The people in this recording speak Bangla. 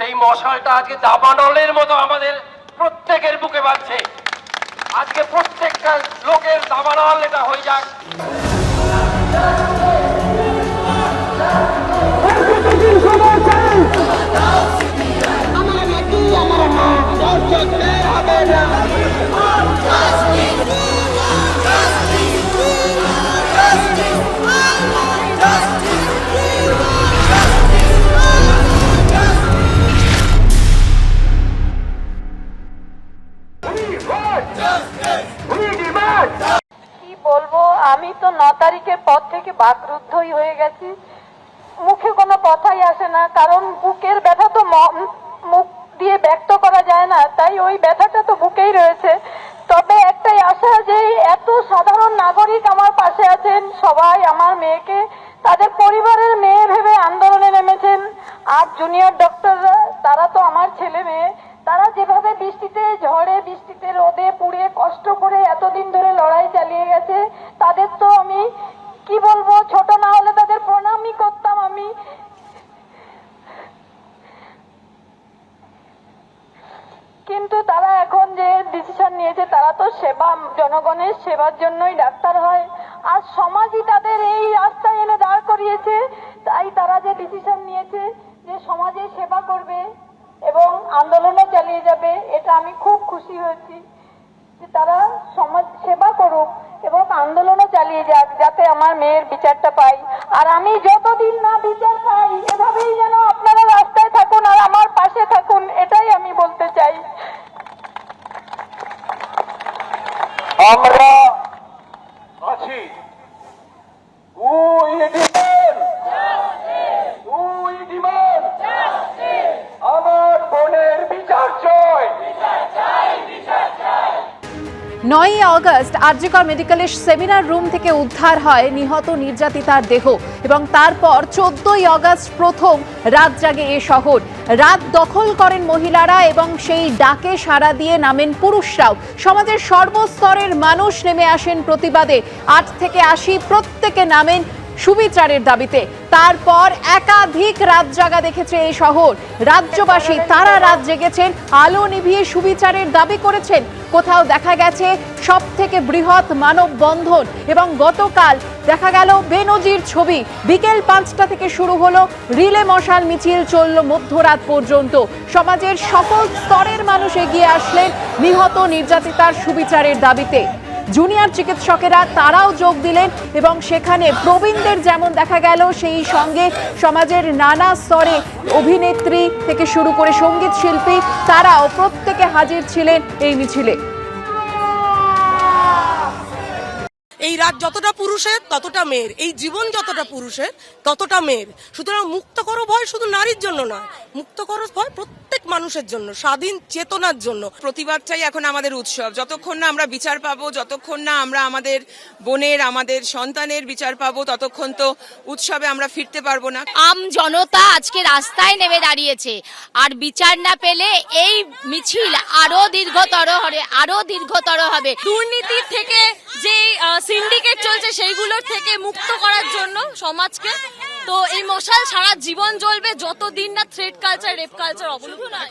সেই মশালটা আজকে দাবানলের মতো আমাদের প্রত্যেকের বুকে বাজছে। আজকে প্রত্যেকটা লোকের দাবানল এটা হয়ে যাক। আমি তো ন তারিখের পর থেকে বাকরুদ্ধই হয়ে গেছি। মুখে কোনো কথাই আসে না, কারণ বুকের ব্যথা তো মুখ দিয়ে ব্যক্ত করা যায় না, তাই ওই ব্যথাটা তো বুকেই রয়েছে। তবে একটাই আশা যে এত সাধারণ নাগরিক আমার পাশে আছেন, সবাই আমার মেয়েকে, তাদের পরিবারের মেয়ে ভেবে আন্দোলনে নেমেছেন। আর জুনিয়র ডক্টররা তারা তো আমার ছেলে মেয়ে তারা যেভাবে বৃষ্টিতে ঝড়ে বৃষ্টিতে রোদে পুড়ে কষ্ট করে এতদিন ধরে লড়াই চালিয়ে গেছে তাদের তো আমি কি বলব ছোট না হলে তাদের প্রণামই করতাম আমি কিন্তু তারা এখন যে ডিসিশন নিয়েছে, তারা তো সেবা, জনগণের সেবার জন্যই ডাক্তার হয়। আর সমাজই তাদের এই রাস্তায় এনে দাঁড় করিয়েছে। তাই তারা যে ডিসিশন নিয়েছে যে সমাজের সেবা করবে এবং আন্দোলনও চালিয়ে যাবে, এটা আমি খুব খুশি হয়েছি যে তারা সমাজ সেবা করুক এবং আন্দোলনও চালিয়ে যাক, যাতে আমার মেয়ের বিচারটা পাই। আর আমি যতদিন না বিচার পাই এভাবেই যেন আপনারা রাস্তায় থাকুন আর আমার পাশে থাকুন এটাই আমি বলতে চাই আমরা আছি উই ডিমান্ড উই ডিমান্ড আমার বোনের বিচার চাই নয়ই আগস্ট আরজিকর মেডিকেলের সেমিনার রুম থেকে উদ্ধার হয় নিহত নির্যাতিতার দেহ এবং তারপর চোদ্দই আগস্ট প্রথম রাত জাগে এ শহর। রাত দখল করেন মহিলারা এবং সেই ডাকে সাড়া দিয়ে নামেন পুরুষরাও। সমাজের সর্বস্তরের মানুষ নেমে আসেন প্রতিবাদে। আট থেকে আশি প্রত্যেকে নামেন সুবিচারের দাবিতে। তারপর একাধিক রাত জাগা দেখেছে এই শহর। রাজ্যবাসী তারা রাত জেগেছেন, আলো নিভিয়ে সুবিচারের দাবি করেছেন। কোথাও দেখা গেছে সব থেকে বৃহৎ মানববন্ধন এবং গতকাল দেখা গেল বেনজির ছবি। বিকেল পাঁচটা থেকে শুরু হলো, রিলে মশাল মিছিল চলল মধ্যরাত পর্যন্ত। সমাজের সকল স্তরের মানুষ এগিয়ে আসলেন নিহত নির্যাতিতার সুবিচারের দাবিতে। জুনিয়র চিকিৎসকেরা তারাও যোগ দিলেন এবং সেখানে প্রবীণদের যেমন দেখা গেল, সেই সঙ্গে সমাজের নানা স্তরে অভিনেত্রী থেকে শুরু করে সংগীত শিল্পী তারাও প্রত্যেকে হাজির ছিলেন এই মিছিলে। এই রাত যতটা পুরুষের, ততটা মেয়ের। এই জীবন যতটা পুরুষের, ততটা মেয়ের। সুতরাং মুক্ত করো ভয় শুধু নারীর জন্য নয়, মুক্ত করো ভয় মানুষের জন্য স্বাধীন চেতনার জন্য। প্রতিবাদটাই এখন আমাদের উৎসব। যতক্ষণ না আমরা বিচার পাবো যতক্ষণ না আমরা আমাদের বোনের আমাদের সন্তানের বিচার পাবো ততক্ষণ তো উৎসবে আমরা ফিরতে পারব না। আম জনতা আজকে রাস্তায় নেমে দাঁড়িয়েছে। আর বিচার না পেলে এই মিছিল আরও দীর্ঘতর হবে আরও দীর্ঘতর হবে। দুর্নীতির থেকে যে সিন্ডিকেট চলছে সেইগুলোর থেকে মুক্ত করার জন্য সমাজকে তো এই মশাল সারা জীবন জ্বলবে যতদিন না থ্রেড কালচার রেপ কালচার অবলম্বন হয়।